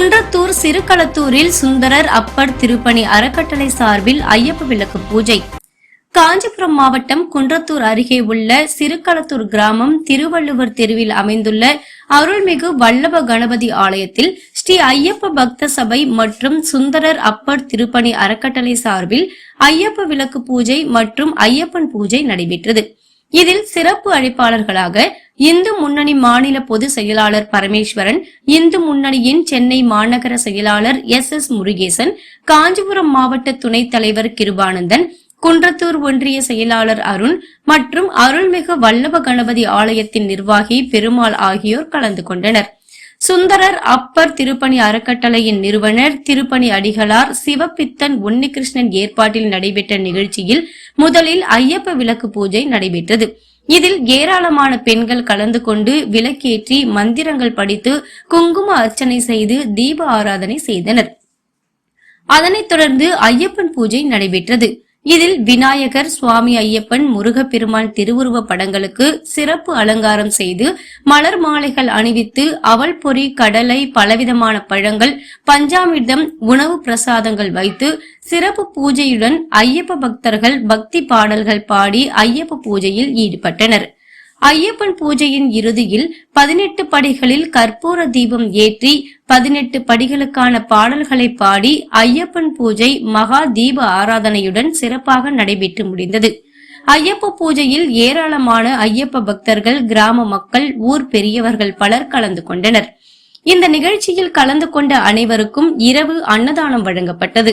குன்றத்தூர் சிறுகளத்தூரில் சுந்தரர் அப்பர் திருப்பணி அறக்கட்டளை சார்பில் ஐயப்ப விளக்கு பூஜை. காஞ்சிபுரம் மாவட்டம் குன்றத்தூர் அருகே உள்ள சிறுகளத்தூர் கிராமம் திருவள்ளுவர் தெருவில் அமைந்துள்ள அருள்மிகு வல்லப கணபதி ஆலயத்தில் ஸ்ரீ ஐயப்ப பக்த சபை மற்றும் சுந்தரர் அப்பர் திருப்பணி அறக்கட்டளை சார்பில் ஐயப்ப விளக்கு பூஜை மற்றும் ஐயப்பன் பூஜை நடைபெற்றது. இதில் சிறப்பு அழைப்பாளர்களாக இந்து முன்னணி மாநில பொதுச் செயலாளர் பரமேஸ்வரன் இந்து முன்னணியின் சென்னை மாநகர செயலாளர் எஸ் எஸ் முருகேசன் காஞ்சிபுரம் மாவட்ட துணைத் தலைவர் கிருபானந்தன் குன்றத்தூர் ஒன்றிய செயலாளர் அருண் மற்றும் அருள்மிகு வல்லப கணபதி ஆலயத்தின் நிர்வாகி பெருமாள் ஆகியோர் கலந்து கொண்டனர். சுந்தரர் அப்பர் திருப்பணி அறக்கட்டளையின் நிறுவனர் திருப்பணி அடிகளார் சிவபித்தன் உன்னிகிருஷ்ணன் ஏற்பாட்டில் நடைபெற்ற நிகழ்ச்சியில் முதலில் ஐயப்ப விளக்கு பூஜை நடைபெற்றது. இதில் ஏராளமான பெண்கள் கலந்து கொண்டு விளக்கேற்றி மந்திரங்கள் படித்து குங்கும அர்ச்சனை செய்து தீப ஆராதனை செய்தனர். அதனைத் தொடர்ந்து ஐயப்பன் பூஜை நடைபெற்றது. இதில் விநாயகர் சுவாமி ஐயப்பன் முருகப்பெருமான் திருவுருவ படங்களுக்கு சிறப்பு அலங்காரம் செய்து மலர் மாலைகள் அணிவித்து அவல் பொறி கடலை பலவிதமான பழங்கள் பஞ்சாமிர்தம் உணவு பிரசாதங்கள் வைத்து சிறப்பு பூஜையுடன் ஐயப்ப பக்தர்கள் பக்தி பாடல்கள் பாடி ஐயப்ப பூஜையில் ஈடுபட்டனர். ஐயப்பன் பூஜையின் இறுதியில் பதினெட்டு படிகளில் கற்பூர தீபம் ஏற்றி பதினெட்டு படிகளுக்கான பாடல்களை பாடி ஐயப்பன் பூஜை மகா தீப ஆராதனையுடன் சிறப்பாக நடைபெற்று முடிந்தது. ஐயப்ப பூஜையில் ஏராளமான ஐயப்ப பக்தர்கள் கிராம மக்கள் ஊர் பெரியவர்கள் பலர் கலந்து கொண்டனர். இந்த நிகழ்ச்சியில் கலந்து கொண்ட அனைவருக்கும் இரவு அன்னதானம் வழங்கப்பட்டது.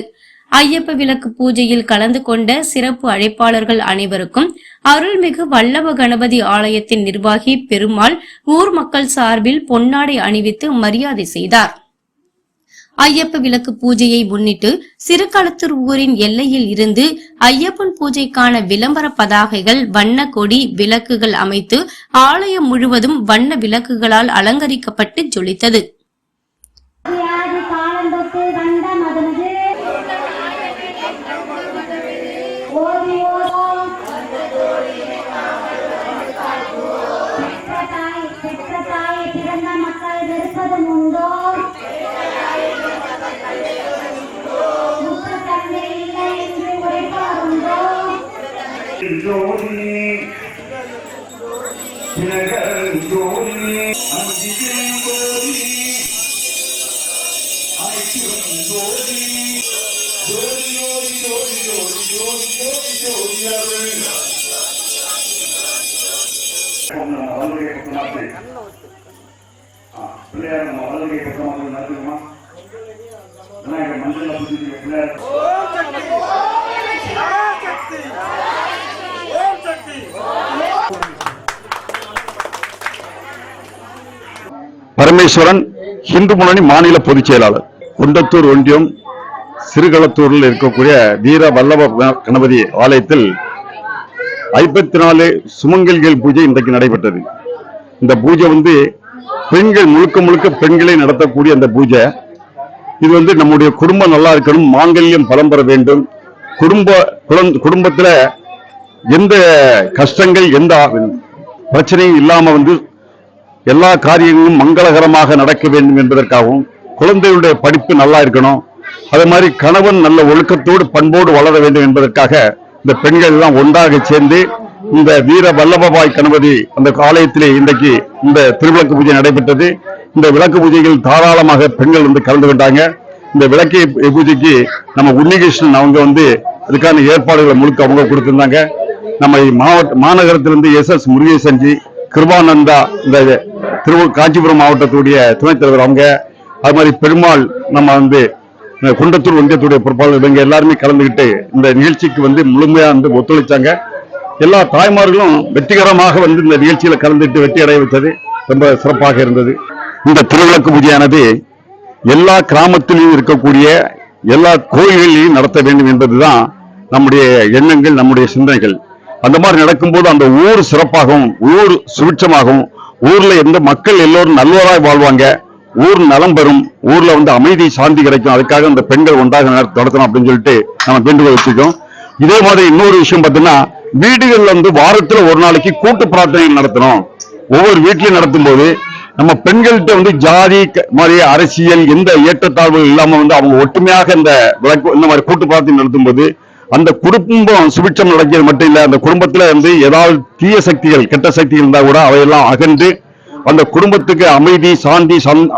ஐயப்ப விளக்கு பூஜையில் கலந்து கொண்ட சிறப்பு அழைப்பாளர்கள் அனைவருக்கும் அருள்மிகு வல்லப கணபதி ஆலயத்தின் நிர்வாகி பெருமாள் ஊர் மக்கள் சார்பில் பொன்னாடை அணிவித்து மரியாதை செய்தார். ஐயப்ப விளக்கு பூஜையை முன்னிட்டு சிறுகளத்தூர் ஊரின் எல்லையில் இருந்து ஐயப்பன் பூஜைக்கான விளம்பர பதாகைகள் வண்ண கொடி விளக்குகள் அமைத்து ஆலயம் முழுவதும் வண்ண விளக்குகளால் அலங்கரிக்கப்பட்டு ஜொலித்தது. முற்றதன்னுண்டோ முற்றத்தன்மை இல்லை என்று உரைப்பாருண்டோ ஜோதி ஜோதி அவருடைய நம்ம விநாயகர் மஞ்சள் பிள்ளையார். பரமேஸ்வரன் இந்து முன்னணி மாநில பொதுச் செயலாளர். குண்டத்தூர் ஒன்றியம் சிறுகளத்தூரில் இருக்கக்கூடிய வீர வல்லப கண- கணபதி ஆலயத்தில் ஐம்பத்தி நாலு சுமங்கல்கள் பூஜை இன்றைக்கு நடைபெற்றது. இந்த பூஜை வந்து பெண்கள் முழுக்க முழுக்க பெண்களை நடத்தக்கூடிய அந்த பூஜை இது வந்து நம்முடைய குடும்பம் நல்லா இருக்கணும் மாங்கல்யம் பலம் பெற வேண்டும். குடும்ப குழந்தை- குடும்பத்துல எந்த கஷ்டங்கள் எந்த பிரச்சனையும் இல்லாம வந்து எல்லா காரியங்களும் மங்களகரமாக நடக்க வேண்டும் என்பதற்காகவும் குழந்தைகளுடைய படிப்பு நல்லா இருக்கணும். அதே மாதிரி கணவன் நல்ல ஒழுக்கத்தோடு பண்போடு வளர வேண்டும் என்பதற்காக இந்த பெண்கள் எல்லாம் ஒன்றாக சேர்ந்து இந்த வீர வல்லபபாய் கணபதி அந்த ஆலயத்திலே இன்றைக்கு இந்த திருவிளக்கு பூஜை நடைபெற்றது. இந்த விளக்கு பூஜைகள் தாராளமாக பெண்கள் வந்து கலந்து கொண்டாங்க. இந்த விளக்கு பூஜைக்கு நம்ம உன்னிகிருஷ்ணன் அவங்க வந்து அதுக்கான ஏற்பாடுகளை முழுக்க அவங்க கொடுத்திருந்தாங்க. நம்ம மாவட்ட மாநகரத்திலிருந்து எஸ் எஸ் முருகேசன்ஜி கிருபானந்தா இந்த திரு காஞ்சிபுரம் மாவட்டத்துடைய துணைத் தலைவர் அவங்க அது மாதிரி பெருமாள் நம்ம வந்து குண்டத்தூர் ஒன்றியத்துடைய பொறுப்பாளர் இவங்க எல்லாருமே கலந்துக்கிட்டு இந்த நிகழ்ச்சிக்கு வந்து முழுமையா வந்து ஒத்துழைச்சாங்க. எல்லா தாய்மார்களும் வெற்றிகரமாக வந்து இந்த நிகழ்ச்சியில் கலந்துட்டு வெற்றி அடைய வைத்தது ரொம்ப சிறப்பாக இருந்தது. இந்த திருவிளக்கு பூஜையானது எல்லா கிராமத்திலையும் இருக்கக்கூடிய எல்லா கோயில்களையும் நடத்த வேண்டும் என்பதுதான் நம்முடைய எண்ணங்கள் நம்முடைய சிந்தனைகள். அந்த மாதிரி நடக்கும்போது அந்த ஊர் சிறப்பாகவும் ஊர் சுபிட்சமாகவும் ஊர்ல எந்த மக்கள் எல்லோரும் நல்லவராய் வாழ்வாங்க ஊர் நலம் பெறும் ஊர்ல வந்து அமைதி சாந்தி கிடைக்கும் அதுக்காக அந்த பெண்கள் ஒன்றாக நடத்தணும் அப்படின்னு சொல்லிட்டு நம்ம வேண்டுகோள் வச்சுக்கோம் இதே மாதிரி இன்னொரு விஷயம் பார்த்தீங்கன்னா வீடுகள்ல வந்து வாரத்துல ஒரு நாளைக்கு கூட்டு பிரார்த்தனை நடத்தணும். ஒவ்வொரு வீட்லயும் நடத்தும் போது நம்ம பெண்கள்கிட்ட வந்து ஜாதி க- மாதிரி அரசியல் எந்த ஏற்றத்தாழ்வுகள் இல்லாம வந்து அவங்க ஒற்றுமையாக இந்த விளக்கு இந்த மாதிரி கூட்டு பிரார்த்தனை நடத்தும்போது அந்த குடும்பம் சுபிட்சம் நடக்கிறது மட்டும் இல்ல அந்த குடும்பத்துல வந்து ஏதாவது தீய சக்திகள் கெட்ட சக்திகள் இருந்தா கூட அவையெல்லாம் அகன்று அந்த குடும்பத்துக்கு அமைதி சாந்தி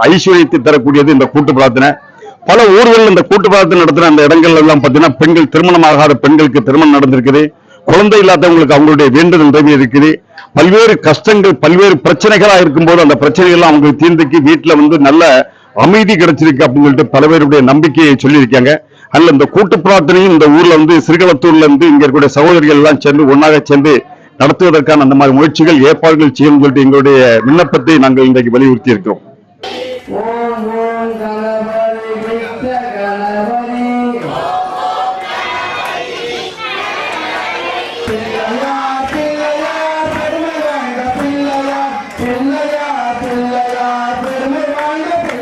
ஐஸ்வர்யத்தை தரக்கூடியது இந்த கூட்டு பிரார்த்தனை. பல ஊர்களில் இந்த கூட்டு பிரார்த்தனை நடத்துற அந்த இடங்கள்ல எல்லாம் பாத்தீங்கன்னா பெண்கள் திருமணமாகாத பெண்களுக்கு திருமணம் நடந்திருக்குது. குழந்தை இல்லாதவங்களுக்கு அவங்களுடைய வேண்டுதல் உதவி இருக்குது பல்வேறு கஷ்டங்கள் பல்வேறு பிரச்சனைகளா இருக்கும்போது அந்த பிரச்சனைகள்லாம் அவங்களுக்கு தீர்ந்துக்கு வீட்டுல வந்து நல்ல அமைதி கிடைச்சிருக்கு அப்படின்னு சொல்லிட்டு பல பேருடைய நம்பிக்கையை சொல்லியிருக்காங்க. அதில் இந்த கூட்டு பிரார்த்தனையும் இந்த ஊர்ல வந்து சிறுகளத்தூர்ல இருந்து இங்க இருக்கக்கூடிய சகோதரிகள் எல்லாம் சேர்ந்து ஒன்னாக சேர்ந்து நடத்துவதற்கான அந்த மாதிரி முயற்சிகள் ஏற்பாடுகள் செய்யும் சொல்லிட்டு எங்களுடைய விண்ணப்பத்தை நாங்கள் இன்றைக்கு வலியுறுத்தி இருக்கிறோம்.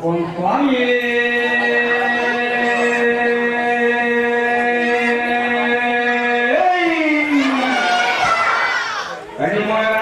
உன் சுவாமியே. கனிமொழி